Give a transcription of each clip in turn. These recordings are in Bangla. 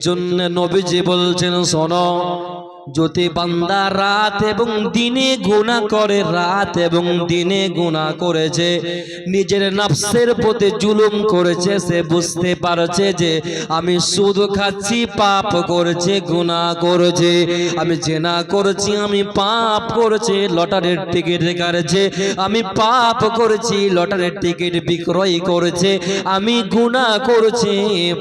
জন্য নবীজি বলছেন শোনো যদি বান্দা রাত এবং দিনে গুণা করে, রাত এবং দিনে গুণা করেছে, নিজের নফসের প্রতি জুলুম করেছে, সে বুঝতে পারছে যে আমি সুদ খাচ্ছি, পাপ করেছে গুণা করেছে, আমি জেনা করেছি, আমি পাপ করেছি, লটারির টিকিট কাটছে, আমি পাপ করেছি, লটারির টিকিট বিক্রয় করেছে, আমি গুণা করেছি,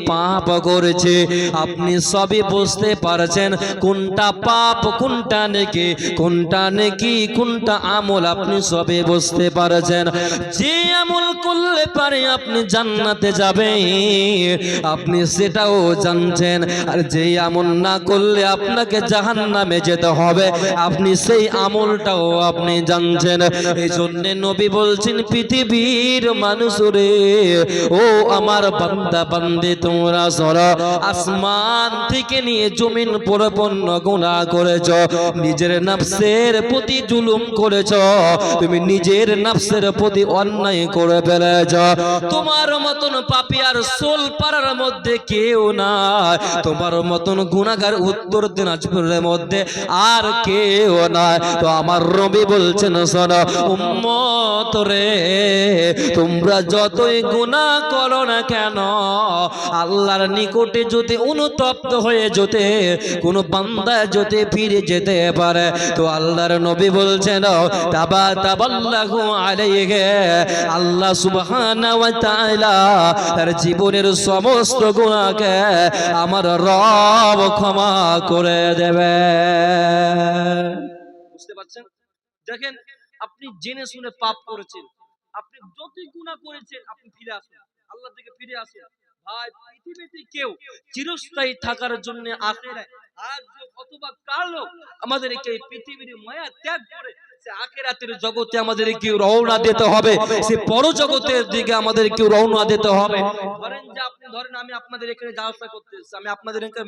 পাপ করেছে। আপনি সবই বুঝতে পারছেন কোনটা পাপ কোনটা নেকি কোনটা নেকি, কোনটা আমল আপনি সবে বুঝতে পারছেন? যে আমল করলে পারে আপনি জান্নাতে যাবেন। আপনি সেটাও জানছেন। আর যে আমল না করলে আপনাকে জাহান্নামে যেতে হবে। আপনি সেই আমলটাও আপনি জানছেন। এই জন্য নবী বলছেন, পৃথিবীর মানুষ রে ও আমার বান্দা, বান্দে তোমরা সর। আসমান থেকে নিয়ে জমিন পরপন্ন গুণা করেছ, নিজের নফসের প্রতি জুলুম করেছ, তুমি নিজের নফসের প্রতি অন্যায় করে ফেলেছ। তোমার মতন পাপিয়ার সোল পাড়ার মধ্যে কেউ না তোমার মতন গুণাগার উত্তর দিনাজপুরের মধ্যে আর কেউ না তো আমার রবি বলছেন, শোন, উম্মত রে, তোমরা যতই গুণা করো না কেন, আল্লাহর নিকটে যদি অনুতপ্ত হয়ে যেতে, কোন বান্দা যদি ফিরে যেতে পারে। তো আল্লাহর নবী বলছেন আল্লাহ তার জীবনের সমস্ত গুনাহকে আমার রব ক্ষমা করে দেবে। বুঝতে পারছেন? দেখেন, আপনি জেনে শুনে পাপ করেছেন। আপনি যতই গুনাহ করেছেন, আপনি ফিরে আসুন। আল্লাহ থেকে ফিরে আসুন। ভাই, পৃথিবীতে কেউ চিরস্থায়ী থাকার জন্য আজ কালো আমাদেরকে এই পৃথিবীর মায়া ত্যাগ করে আখেরাতের জগতে আমাদেরকে রওনা দিতে হবে। সে পরজগতের দিকে আমাদেরকে রওনা দিতে হবে। ধরেন যে ধরেন আমি আপনাদের এখানে আপনাদের এখানে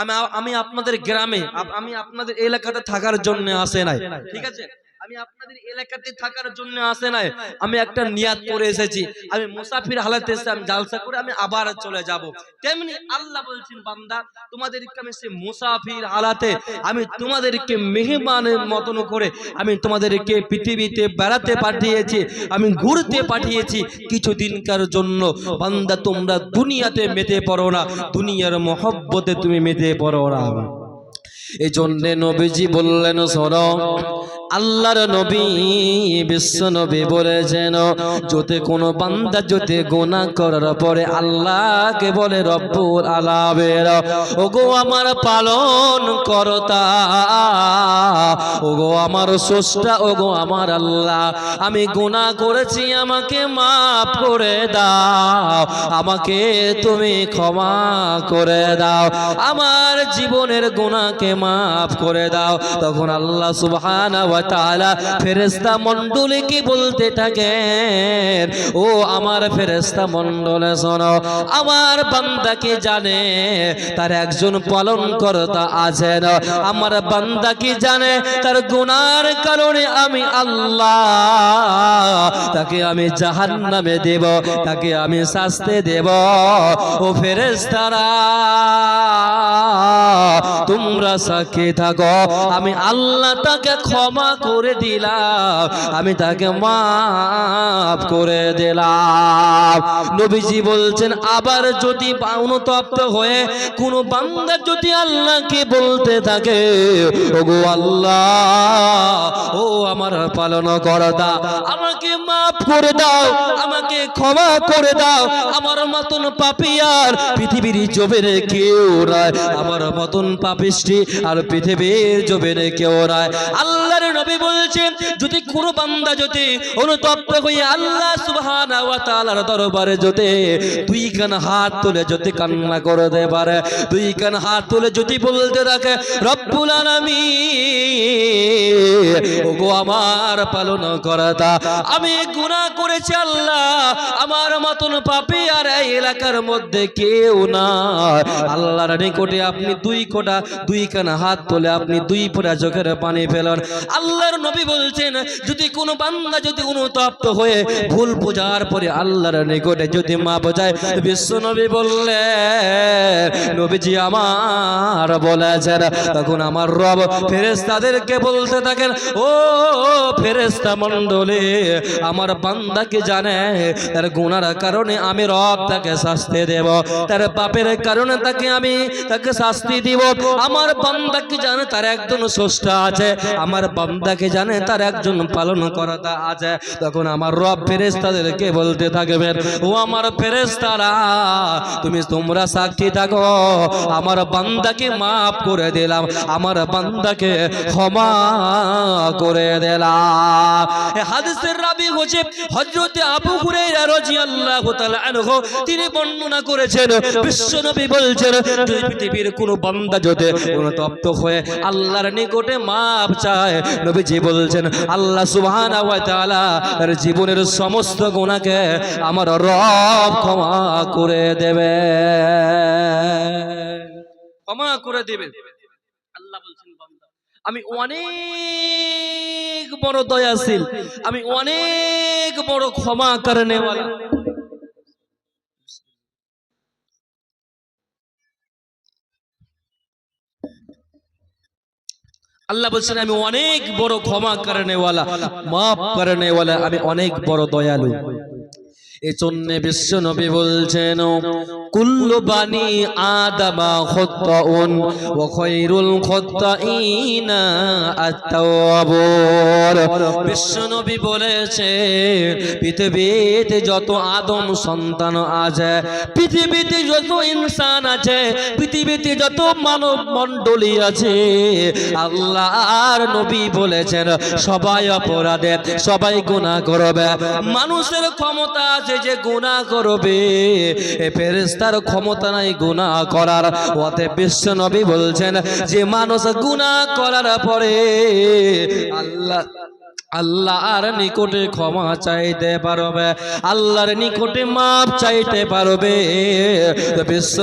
আমি আমি আপনাদের গ্রামে আমি আপনাদের এলাকাতে থাকার জন্য আসে নাই। ঠিক আছে? আমি আপনাদের এলাকাতে থাকার জন্য আসে নাই। আমি একটা নিয়াত করে এসেছি। আমি মুসাফির হালাতে এসে আমি জালসা করে আমি আবার চলে যাব। তেমনি আল্লাহ বলছেন বান্দা তোমাদেরকে আমি সে মুসাফির হালাতে আমি তোমাদেরকে মেহমানের মতন করে আমি তোমাদেরকে পৃথিবীতে বেড়াতে পাঠিয়েছি আমি ঘুরতে পাঠিয়েছি কিছুদিনকার জন্য। বান্দা তোমরা দুনিয়াতে মেতে পড়ো না দুনিয়ার মহব্বতে তুমি মেতে পড়ো না। এই জন্য নবীজি বললেন শোন আল্লাহর নবী বিশ্ব নবী বলেছেন যদি কোনো বান্দা যদি গোনা করার পরে আল্লাহকে বলে রব্বুল আলাবের ওগো আমার পালন করতা ওগো আমার স্রষ্টা ওগো আমার আল্লাহ আমি গোনা করেছি আমাকে মাফ করে দাও আমাকে তুমি ক্ষমা করে দাও আমার জীবনের গোনাকে মাফ করে দাও। তখন আল্লাহ সুবহানাহু ওয়া তাআলা ফেরেশতা বলতে থাকেন, ও আমার ফেরেশতা মণ্ডলে, শোনো, আমার বান্দাকে জানে? তার একজন পালন কর্তা আছেন। আমার বান্দা কি জানে? তার গুনার কারণে আমি আল্লাহ, তাকে আমি জাহান্নামে দেব, তাকে আমি শাস্তি দেব। ও ফেরেশতারা, তোমরা সাক্ষী থাকো, আমি আল্লাহ তাকে ক্ষমা করে দিলাম, আমি তাকে মাফ করে দিলাম। নবীজি বলছেন, আবার যদি অনুতপ্ত হয়ে কোন বান্দা যদি আল্লাহকে বলতে থাকে, ওগো আল্লাহ, ও আমার পালন করদা, আমাকে মাফ করে দাও, আমাকে ক্ষমা করে দাও, আমার মতন পাপিয়ার পৃথিবীর জবেরে কেউ নাই আমার মতন পাপিষ্টি আর পৃথিবীর জবেরে কেউ নাই আল্লাহর নবী বলছেন, যদি কোন বান্দা যদি অনুতপ্ত হয়ে আল্লাহ তাআলার দরবারে যদি দুই কান হাত তুলে যদি কান্না করতে পারে, দুই কান হাত তুলে যদি বলতে থাকে, রব্বুল আলামিন, ওগো আমার পালন করতা, আমি গুনাহ করেছি আল্লাহ, আমার মতন পাপী আর এই এলাকার মধ্যে কেউ না আল্লাহর নিকটে আপনি দুই কোটা, দুই কানা হাত তুলে আপনি দুই ফোঁটা চোখের পানি ফেলন। আল্লাহর নবী বলছেন, যদি কোনো বান্দা যদি অনুতপ্ত হয়ে ভুল বোঝার পরে আল্লাহর নিকটে যদি মা বোঝায়, বিশ্ব নবী বললেন, নবীজি আমার বলেছেন, তখন আমার রব ফেরেস্তাদেরকে বলতে থাকেন, ও ফেরেস্তা মণ্ডলী, আমার বান্দাকে জানে? তার গুনার কারণে আমি রব তাকে শাস্তি দেব, তার পাপের কারণে তাকে আমি তাকে শাস্তি দিব, আমার বান্দাকে জানে? তার একজন স্রষ্টা আছে, আমার বান্দাকে জানে, তার একজন পালন করাতা আছে। তখন আমার রব ফেরেস্তাদেরকে বলতে থাকবেন, ও আমার ফেরেস্তারা তুমি তোমরা সাক্ষী থাকো। আমার বান্দাকে মাফ করে দিলাম, আমার বান্দাকে ক্ষমা করে দিলাম। হাদিসের রাবি হচ্ছে হযরত আবু হুরায়রা রাদিয়াল্লাহু তাআলা আনহু, তিনি বর্ণনা করেছেন, বিশ্বনবী বলছেন যদি পৃথিবীর কোনো বান্দা যদি অনুতপ্ত হয়ে আল্লাহর নিকটে মাপ চায়, নবীজি বলছেন, আল্লাহ সুবহানাহু ওয়া তাআলা তার জীবনের সমস্ত গুনাহকে আমার রব ক্ষমা করে দেবে ক্ষমা করে দেবে আমি অনেক বড় দয়াশীল। আমি অনেক বড় ক্ষমা করে আল্লাহ বলছেন আমি অনেক বড় ক্ষমা করে নেওয়ালা। মাফ করে নেওয়ালা। আমি অনেক বড় দয়ালু। এজন্য বিশ্ব নবী বলছেন, কুল্লু বানি আদামা খত্তাউন ওয়া খায়রুল খত্তাইনা বলেছে, পৃথিবীতে যত আদম সন্তান আছে, পৃথিবীতে যত ইনসান আছে, পৃথিবীতে যত মানব মণ্ডলী আছে, আল্লাহর নবী বলেছেন, সবাই অপরাধে সবাই গুনাহ করবে। মানুষের ক্ষমতা আছে যে গুণা করবে, এ ফেরেস্তার ক্ষমতা নাই গুণা করার। ওতে বিশ্ব নবী বলছেন, যে মানুষ গুণা করার পরে আল্লাহ আল্লাহর নিকটে ক্ষমা চাইতে পারবে, আল্লাহর নিকটে মাপ চাইতে পারবে। তো বিশ্ব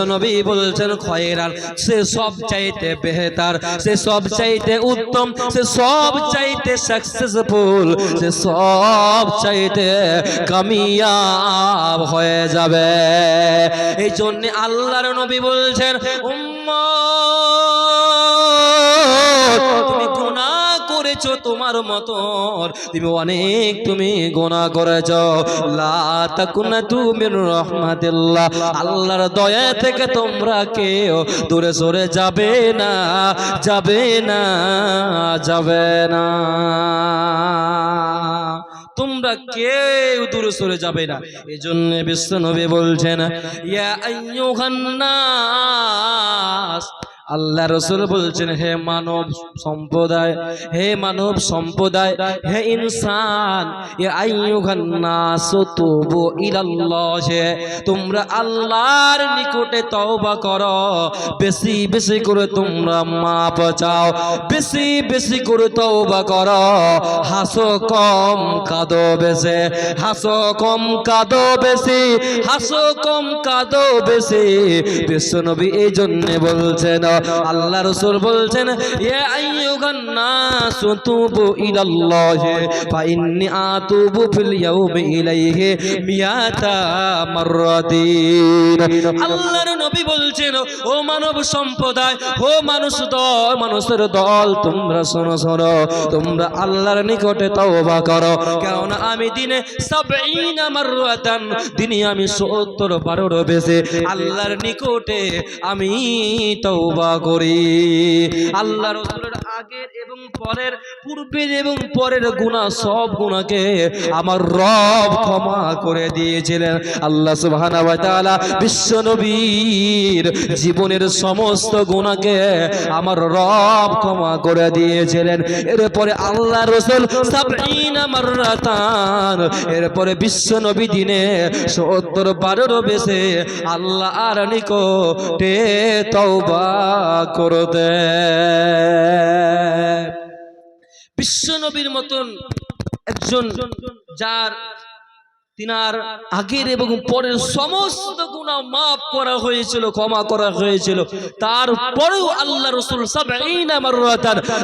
বলছেন, খয়রান, সে সব চাইতে বেহতার, সে সব চাইতে উত্তম, সে সব চাইতে সাকসেসফুল সে সব চাইতে কামিয়াব হয়ে যাবে। এই জন্য আল্লাহর নবী বলছেন, উম্মত, তুমি করেছ তোমার মতন। তুমি অনেক তুমি গোনা করেছ। তুমি রহমাতিল্লাহ। আল্লাহর দয়া থেকে তোমরা কেউ দূরে সরে যাবে না যাবে না যাবে না। তোমরা কেউ দূরে সরে যাবে না। এই জন্য বিশ্ব নবী বলছেন, ইয়া আইয়ুহান নাস আল্লাহ রসুল বলছেন, হে মানব সম্প্রদায়, হে মানব সম্প্রদায়, হে ইনসান তোমরা আল্লাহর নিকটে তওবা করো। বেশি বেশি করে তোমরা মাপ চাও। বেশি বেশি করে তওবা করো। হাসো কম, কাঁদো বেশে। হাসো কম, কাঁদো বেশি। হাসো কম, কাঁদো বেশি। বিশ্বনবী এই জন্য বলছেন আল্লাহ রসুল বলছেন ইয়া নাস তুবু ফা ইন্নী আতুবু ফিল ইলাইহি মিয়াতা মাররাতিন। আল্লাহর নবী বলছেন, ও মানব সম্প্রদায়, ও মানুষ দল, মানুষের দল, তোমরা শোনো শোনো, তোমরা আল্লাহর নিকটে তওবা করো। কারণ আমি দিনে সাবঈনা মাররাতান, দিনে আমি 70 বারোর বেশি আল্লাহর নিকটে আমি তওবা করি। আল্লাহ রসুলের আগের এবং পরের, পূর্বের এবং পরের গুনাহ সব গুনাহকে আমার রব ক্ষমা করে দিয়েছিলেন। আল্লাহ সুবহানাহু বিশ্ব নবীর জীবনের সমস্ত গুনাহকে আমার রব ক্ষমা করে দিয়েছিলেন। এরপরে আল্লাহ রসুল এরপরে বিশ্ব নবী দিনে 70 বারের বেশি আল্লাহ আর নিকটে তওবা করতে বিশ্ব নবীর মতন একজন যার, তিনার আগের এবং পরের সমস্ত গুণা মাফ করা হয়েছিল, ক্ষমা করা হয়েছিল। তারপরেও আল্লাহ রসুল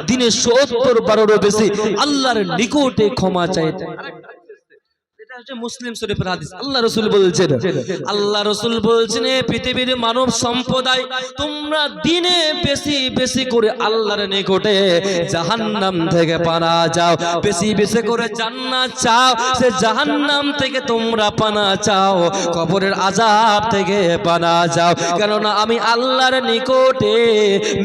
দিনে 70 বারেরও বেশি আল্লাহর নিকটে ক্ষমা চাইতেন। এটা হচ্ছে মুসলিম শরীফের হাদিস। আল্লাহ রসুল বলছেন আল্লাহ রসুল বলছেন পৃথিবীর মানব সম্প্রদায় তোমরা দিনে বেশি বেশি করে আল্লাহর নিকটে জাহান্নাম থেকে পানা যাও বেশি বেশি করে জান্নাত চাও। সে জাহান্নাম থেকে তোমরা পানা চাও। কবরের আজাব থেকে পানা যাও কেননা আমি আল্লাহর নিকটে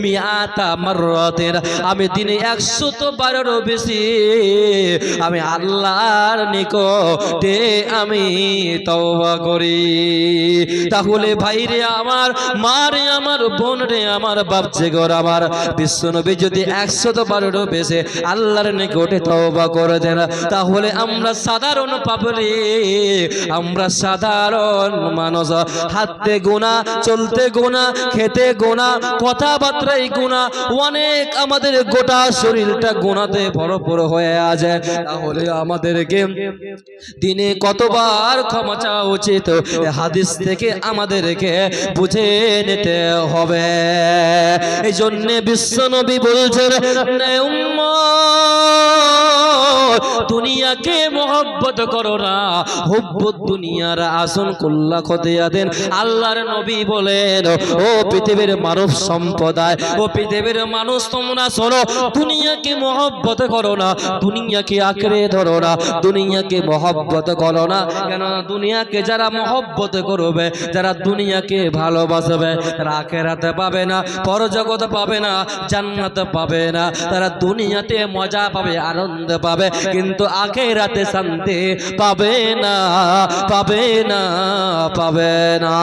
মিয়াতা মাররাতের আমি দিনে একশো তো বারেরও বেশি আমি আল্লাহর নিকটে আমি তওবা করি। তাহলে ভাই রে আমার মা রে আমার বোন রে আমার বাপ যে ঘর আমার, বিশ্বনবী যদি একশো তো বারেরও বেশি আল্লাহর নিকটে তওবা করে দেন, তাহলে আমরা সাধারণ পাবলি আমরা সাধারণ মানুষ। হাতে গোনা, চলতে গোনা, খেতে গোনা, কথাবার্তায় গোনা, অনেক আমাদের গোটা শরীরটা গোনাতে ভরপুর হয়ে আছে। তাহলে আমাদেরকে দিনে কতবার ক্ষমা চাওয়া উচিত? হাদিস থেকে আমাদেরকে বুঝে নিতে হবে। এই জন্যে বিশ্বনবী বলছেন "নে উম্মত, দুনিয়াকে মহব্বত করো না। হুব্বত দুনিয়ার আসন কুল্লা খতিয়া দেন আল্লাহর নবী বলেন, ও পৃথিবীর মানব সম্প্রদায়, ও পৃথিবীর মানুষ, তোমরা শোনো, দুনিয়াকে মহব্বত করো না, দুনিয়াকে আঁকড়ে ধরো না, দুনিয়াকে মহব্বত করো না। কেন দুনিয়াকে যারা মহব্বত করবে, যারা দুনিয়াকে ভালোবাসবে, তারা আখেরাতে পাবে না, পরজগৎ পাবে না, জান্নাত পাবে না। তারা দুনিয়াতে মজা পাবে, আনন্দ পাবে। কিন্তু আখেরাতে শান্তি পাবে না পাবে না পাবে না।